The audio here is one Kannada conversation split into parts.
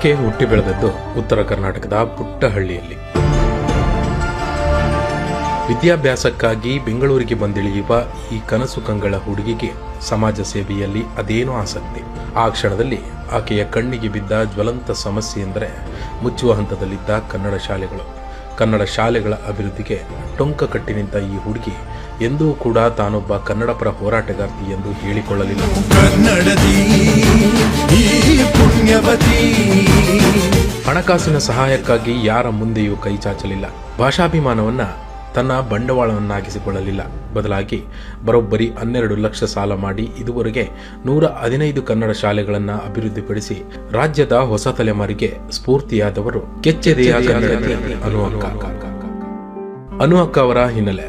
ಆಕೆ ಹುಟ್ಟಿ ಬೆಳೆದದ್ದು ಉತ್ತರ ಕರ್ನಾಟಕದ ಪುಟ್ಟಹಳ್ಳಿಯಲ್ಲಿ. ವಿದ್ಯಾಭ್ಯಾಸಕ್ಕಾಗಿ ಬೆಂಗಳೂರಿಗೆ ಬಂದಿಳಿಯುವ ಈ ಕನಸು ಕಂಗಳ ಹುಡುಗಿಗೆ ಸಮಾಜ ಸೇವೆಯಲ್ಲಿ ಅದೇನೋ ಆಸಕ್ತಿ. ಆ ಕ್ಷಣದಲ್ಲಿ ಆಕೆಯ ಕಣ್ಣಿಗೆ ಬಿದ್ದ ಜ್ವಲಂತ ಸಮಸ್ಯೆ ಎಂದರೆ ಮುಚ್ಚುವ ಹಂತದಲ್ಲಿದ್ದ ಕನ್ನಡ ಶಾಲೆಗಳು. ಕನ್ನಡ ಶಾಲೆಗಳ ಅಭಿವೃದ್ಧಿಗೆ ಟೊಂಕ ಕಟ್ಟಿ ನಿಂತ ಈ ಹುಡುಗಿ ಎಂದೂ ಕೂಡ ತಾನೊಬ್ಬ ಕನ್ನಡಪರ ಹೋರಾಟಗಾರ್ತಿ ಎಂದು ಹೇಳಿಕೊಳ್ಳಲಿಲ್ಲ. ಪುಣ್ಯವತಿ ಹಣಕಾಸಿನ ಸಹಾಯಕ್ಕಾಗಿ ಯಾರ ಮುಂದೆಯೂ ಕೈ ಚಾಚಲಿಲ್ಲ. ಭಾಷಾಭಿಮಾನವನ್ನ ತನ್ನ ಬಂಡವಾಳವನ್ನಾಗಿಸಿಕೊಳ್ಳಲಿಲ್ಲ. ಬದಲಾಗಿ ಬರೋಬ್ಬರಿ ಹನ್ನೆರಡು ಲಕ್ಷ ಸಾಲ ಮಾಡಿ ಇದುವರೆಗೆ ನೂರ ಹದಿನೈದು ಕನ್ನಡ ಶಾಲೆಗಳನ್ನು ಅಭಿವೃದ್ಧಿಪಡಿಸಿ ರಾಜ್ಯದ ಹೊಸ ತಲೆಮಾರಿಗೆ ಸ್ಫೂರ್ತಿಯಾದವರು ಕೆಚ್ಚೆದೆಯ ಅನು ಅಕ್ಕ. ಅನು ಅಕ್ಕ ಅವರ ಹಿನ್ನೆಲೆ.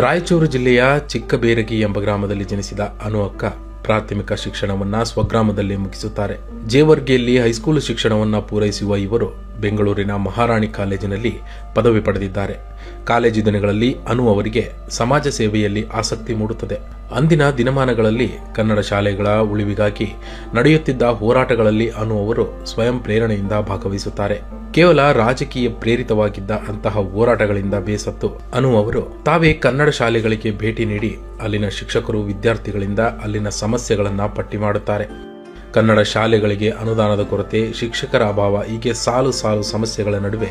ರಾಯಚೂರು ಜಿಲ್ಲೆಯ ಚಿಕ್ಕಬೇರಗಿ ಎಂಬ ಗ್ರಾಮದಲ್ಲಿ ಜನಿಸಿದ ಅನು ಅಕ್ಕ ಪ್ರಾಥಮಿಕ ಶಿಕ್ಷಣವನ್ನ ಸ್ವಗ್ರಾಮದಲ್ಲೇ ಮುಗಿಸುತ್ತಾರೆ. ಜೇವರ್ಗಿಯಲ್ಲಿ ಹೈಸ್ಕೂಲ್ ಶಿಕ್ಷಣವನ್ನ ಪೂರೈಸುವ ಇವರು ಬೆಂಗಳೂರಿನ ಮಹಾರಾಣಿ ಕಾಲೇಜಿನಲ್ಲಿ ಪದವಿ ಪಡೆದಿದ್ದಾರೆ. ಕಾಲೇಜು ದಿನಗಳಲ್ಲಿ ಅನು ಅವರಿಗೆ ಸಮಾಜ ಸೇವೆಯಲ್ಲಿ ಆಸಕ್ತಿ ಮೂಡುತ್ತದೆ. ಅಂದಿನ ದಿನಮಾನಗಳಲ್ಲಿ ಕನ್ನಡ ಶಾಲೆಗಳ ಉಳಿವಿಗಾಗಿ ನಡೆಯುತ್ತಿದ್ದ ಹೋರಾಟಗಳಲ್ಲಿ ಅನು ಅವರು ಸ್ವಯಂ ಪ್ರೇರಣೆಯಿಂದ ಭಾಗವಹಿಸುತ್ತಾರೆ. ಕೇವಲ ರಾಜಕೀಯ ಪ್ರೇರಿತವಾಗಿದ್ದ ಅಂತಹ ಹೋರಾಟಗಳಿಂದ ಬೇಸತ್ತು ಅನು ಅವರು ತಾವೇ ಕನ್ನಡ ಶಾಲೆಗಳಿಗೆ ಭೇಟಿ ನೀಡಿ ಅಲ್ಲಿನ ಶಿಕ್ಷಕರು ವಿದ್ಯಾರ್ಥಿಗಳಿಂದ ಅಲ್ಲಿನ ಸಮಸ್ಯೆಗಳನ್ನ ಪಟ್ಟಿ ಮಾಡುತ್ತಾರೆ. ಕನ್ನಡ ಶಾಲೆಗಳಿಗೆ ಅನುದಾನದ ಕೊರತೆ, ಶಿಕ್ಷಕರ ಅಭಾವ, ಹೀಗೆ ಸಾಲು ಸಾಲು ಸಮಸ್ಯೆಗಳ ನಡುವೆ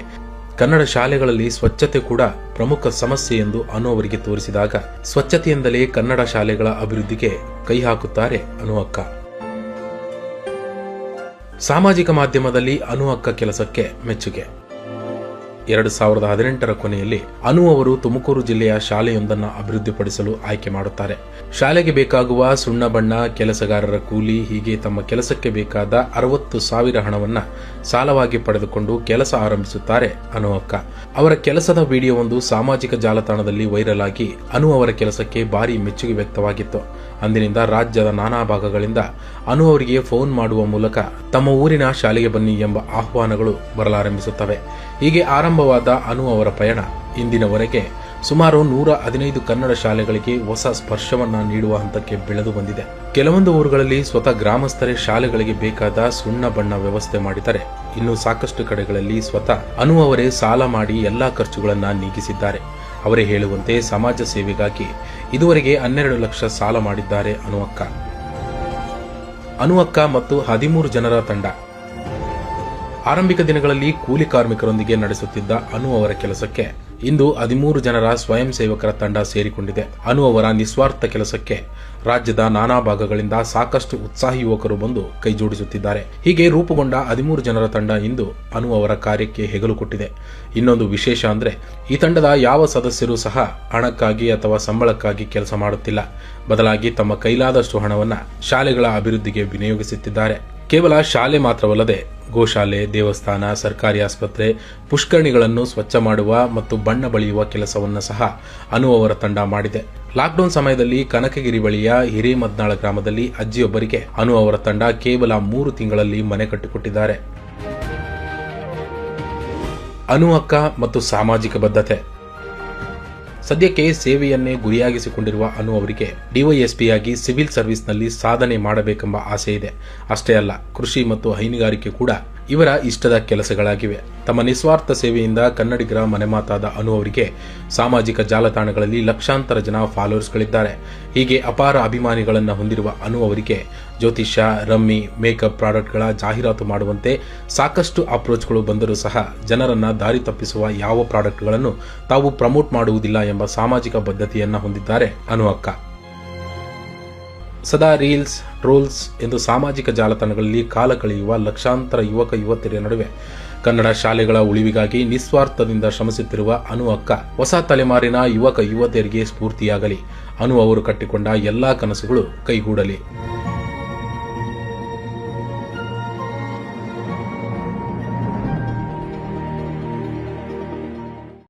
ಕನ್ನಡ ಶಾಲೆಗಳಲ್ಲಿ ಸ್ವಚ್ಛತೆ ಕೂಡ ಪ್ರಮುಖ ಸಮಸ್ಯೆ ಎಂದು ಅನು ಅವರಿಗೆ ತೋರಿಸಿದಾಗ, ಸ್ವಚ್ಛತೆಯಿಂದಲೇ ಕನ್ನಡ ಶಾಲೆಗಳ ಅಭಿವೃದ್ಧಿಗೆ ಕೈ ಹಾಕುತ್ತಾರೆ ಅನು ಅಕ್ಕ ಸಾಮಾಜಿಕ ಮಾಧ್ಯಮದಲ್ಲಿ ಅನು ಅಕ್ಕ ಕೆಲಸಕ್ಕೆ ಮೆಚ್ಚುಗೆ. ಎರಡು ಸಾವಿರದ ಹದಿನೆಂಟರ ಕೊನೆಯಲ್ಲಿ ಅನು ಅವರು ತುಮಕೂರು ಜಿಲ್ಲೆಯ ಶಾಲೆಯೊಂದನ್ನು ಅಭಿವೃದ್ಧಿಪಡಿಸಲು ಆಯ್ಕೆ ಮಾಡುತ್ತಾರೆ. ಶಾಲೆಗೆ ಬೇಕಾಗುವ ಸುಣ್ಣ ಬಣ್ಣ, ಕೆಲಸಗಾರರ ಕೂಲಿ, ಹೀಗೆ ತಮ್ಮ ಕೆಲಸಕ್ಕೆ ಬೇಕಾದ ಅರವತ್ತು ಸಾವಿರ ಹಣವನ್ನು ಸಾಲವಾಗಿ ಪಡೆದುಕೊಂಡು ಕೆಲಸ ಆರಂಭಿಸುತ್ತಾರೆ ಅನು ಅಕ್ಕ. ಅವರ ಕೆಲಸದ ವಿಡಿಯೋವೊಂದು ಸಾಮಾಜಿಕ ಜಾಲತಾಣದಲ್ಲಿ ವೈರಲ್ ಆಗಿ ಅನು ಅವರ ಕೆಲಸಕ್ಕೆ ಭಾರಿ ಮೆಚ್ಚುಗೆ ವ್ಯಕ್ತವಾಗಿತ್ತು. ಅಂದಿನಿಂದ ರಾಜ್ಯದ ನಾನಾ ಭಾಗಗಳಿಂದ ಅನು ಅವರಿಗೆ ಫೋನ್ ಮಾಡುವ ಮೂಲಕ ತಮ್ಮ ಊರಿನ ಶಾಲೆಗೆ ಬನ್ನಿ ಎಂಬ ಆಹ್ವಾನಗಳು ಬರಲಾರಂಭಿಸುತ್ತವೆ. ಹೀಗೆ ಆರಂಭವಾದ ಅನು ಅವರ ಪಯಣ ಇಂದಿನವರೆಗೆ ಸುಮಾರು ನೂರ ಹದಿನೈದು ಕನ್ನಡ ಶಾಲೆಗಳಿಗೆ ಹೊಸ ಸ್ಪರ್ಶವನ್ನ ನೀಡುವ ಹಂತಕ್ಕೆ ಬೆಳೆದು ಬಂದಿದೆ. ಕೆಲವೊಂದು ಊರುಗಳಲ್ಲಿ ಸ್ವತಃ ಗ್ರಾಮಸ್ಥರೇ ಶಾಲೆಗಳಿಗೆ ಬೇಕಾದ ಸುಣ್ಣ ಬಣ್ಣ ವ್ಯವಸ್ಥೆ ಮಾಡಿದ್ದಾರೆ ಇನ್ನು ಸಾಕಷ್ಟು ಕಡೆಗಳಲ್ಲಿ ಸ್ವತಃ ಅನು ಅವರೇ ಸಾಲ ಮಾಡಿ ಎಲ್ಲಾ ಖರ್ಚುಗಳನ್ನ ನೀಗಿಸಿದ್ದಾರೆ. ಅವರೇ ಹೇಳುವಂತೆ ಸಮಾಜ ಸೇವೆಗಾಗಿ ಇದುವರೆಗೆ ಹನ್ನೆರಡು ಲಕ್ಷ ಸಾಲ ಮಾಡಿದ್ದಾರೆ ಅನುವಕ್ಕ. ಅನುವಕ್ಕ ಮತ್ತು ಹದಿಮೂರು ಜನರ ತಂಡ. ಆರಂಭಿಕ ದಿನಗಳಲ್ಲಿ ಕೂಲಿ ಕಾರ್ಮಿಕರೊಂದಿಗೆ ನಡೆಸುತ್ತಿದ್ದ ಅನು ಅವರ ಕೆಲಸಕ್ಕೆ ಇಂದು ಹದಿಮೂರು ಜನರ ಸ್ವಯಂ ಸೇವಕರ ತಂಡ ಸೇರಿಕೊಂಡಿದೆ. ಅನು ಅವರ ನಿಸ್ವಾರ್ಥ ಕೆಲಸಕ್ಕೆ ರಾಜ್ಯದ ನಾನಾ ಭಾಗಗಳಿಂದ ಸಾಕಷ್ಟು ಉತ್ಸಾಹಿ ಯುವಕರು ಬಂದು ಕೈಜೋಡಿಸುತ್ತಿದ್ದಾರೆ ಹೀಗೆ ರೂಪುಗೊಂಡ ಹದಿಮೂರು ಜನರ ತಂಡ ಇಂದು ಅನು ಅವರ ಕಾರ್ಯಕ್ಕೆ ಹೆಗಲು ಕೊಟ್ಟಿದೆ. ಇನ್ನೊಂದು ವಿಶೇಷ ಅಂದ್ರೆ ಈ ತಂಡದ ಯಾವ ಸದಸ್ಯರು ಸಹ ಹಣಕ್ಕಾಗಿ ಅಥವಾ ಸಂಬಳಕ್ಕಾಗಿ ಕೆಲಸ ಮಾಡುತ್ತಿಲ್ಲ. ಬದಲಾಗಿ ತಮ್ಮ ಕೈಲಾದಷ್ಟು ಹಣವನ್ನ ಶಾಲೆಗಳ ಅಭಿವೃದ್ಧಿಗೆ ವಿನಿಯೋಗಿಸುತ್ತಿದ್ದಾರೆ. ಕೇವಲ ಶಾಲೆ ಮಾತ್ರವಲ್ಲದೆ ಗೋಶಾಲೆ, ದೇವಸ್ಥಾನ, ಸರ್ಕಾರಿ ಆಸ್ಪತ್ರೆ, ಪುಷ್ಕರಣಿಗಳನ್ನು ಸ್ವಚ್ಛ ಮಾಡುವ ಮತ್ತು ಬಣ್ಣ ಬಳಿಯುವ ಕೆಲಸವನ್ನು ಸಹ ಅನು ಅವರ ತಂಡ ಮಾಡಿದೆ. ಲಾಕ್ಡೌನ್ ಸಮಯದಲ್ಲಿ ಕನಕಗಿರಿ ಬಳಿಯ ಹಿರೇಮದ್ನಾಳ ಗ್ರಾಮದಲ್ಲಿ ಅಜ್ಜಿಯೊಬ್ಬರಿಗೆ ಅನು ಅವರ ತಂಡ ಕೇವಲ ಮೂರು ತಿಂಗಳಲ್ಲಿ ಮನೆ ಕಟ್ಟಿಕೊಟ್ಟಿದ್ದಾರೆ. ಅನು ಅಕ್ಕ ಮತ್ತು ಸಾಮಾಜಿಕ ಬದ್ಧತೆ. ಸದ್ಯಕ್ಕೆ ಸೇವೆಯನ್ನೇ ಗುರಿಯಾಗಿಸಿಕೊಂಡಿರುವ ಅನು ಅವರಿಗೆ ಡಿವೈಎಸ್ಪಿಯಾಗಿ ಸಿವಿಲ್ ಸರ್ವಿಸ್ನಲ್ಲಿ ಸಾಧನೆ ಮಾಡಬೇಕೆಂಬ ಆಸೆ ಇದೆ ಅಷ್ಟೇ ಅಲ್ಲ, ಕೃಷಿ ಮತ್ತು ಹೈನುಗಾರಿಕೆ ಕೂಡ ಇವರ ಇಷ್ಟದ ಕೆಲಸಗಳಾಗಿವೆ. ತಮ್ಮ ನಿಸ್ವಾರ್ಥ ಸೇವೆಯಿಂದ ಕನ್ನಡಿಗರ ಮನೆಮಾತಾದ ಅನು ಅವರಿಗೆ ಸಾಮಾಜಿಕ ಜಾಲತಾಣಗಳಲ್ಲಿ ಲಕ್ಷಾಂತರ ಜನ ಫಾಲೋವರ್ಸ್ಗಳಿದ್ದಾರೆ. ಹೀಗೆ ಅಪಾರ ಅಭಿಮಾನಿಗಳನ್ನು ಹೊಂದಿರುವ ಅನು ಅವರಿಗೆ ಜ್ಯೋತಿಷ್ಯ, ರಮ್ಮಿ, ಮೇಕಪ್ ಪ್ರಾಡಕ್ಟ್ಗಳ ಜಾಹೀರಾತು ಮಾಡುವಂತೆ ಸಾಕಷ್ಟು ಅಪ್ರೋಚ್ಗಳು ಬಂದರೂ ಸಹ ಜನರನ್ನು ದಾರಿ ತಪ್ಪಿಸುವ ಯಾವ ಪ್ರಾಡಕ್ಟ್ಗಳನ್ನು ತಾವು ಪ್ರಮೋಟ್ ಮಾಡುವುದಿಲ್ಲ ಎಂಬ ಸಾಮಾಜಿಕ ಬದ್ಧತೆಯನ್ನು ಹೊಂದಿದ್ದಾರೆ ಅನು ಅಕ್ಕ. ಸದಾ ರೀಲ್ಸ್, ಟ್ರೋಲ್ಸ್ ಎಂದು ಸಾಮಾಜಿಕ ಜಾಲತಾಣಗಳಲ್ಲಿ ಕಾಲ ಕಳೆಯುವ ಲಕ್ಷಾಂತರ ಯುವಕ, ಯುವತಿಯರ ನಡುವೆ. ಕನ್ನಡ ಶಾಲೆಗಳ ಉಳಿವಿಗಾಗಿ ನಿಸ್ವಾರ್ಥದಿಂದ ಶ್ರಮಿಸುತ್ತಿರುವ ಅನು ಅಕ್ಕ, ಹೊಸ ತಲೆಮಾರಿನ ಯುವಕ, ಯುವತಿಯರಿಗೆ ಸ್ಫೂರ್ತಿಯಾಗಲಿ. ಅನು ಅವರು ಕಟ್ಟಿಕೊಂಡ ಎಲ್ಲಾ ಕನಸುಗಳು ಕೈಗೂಡಲಿ.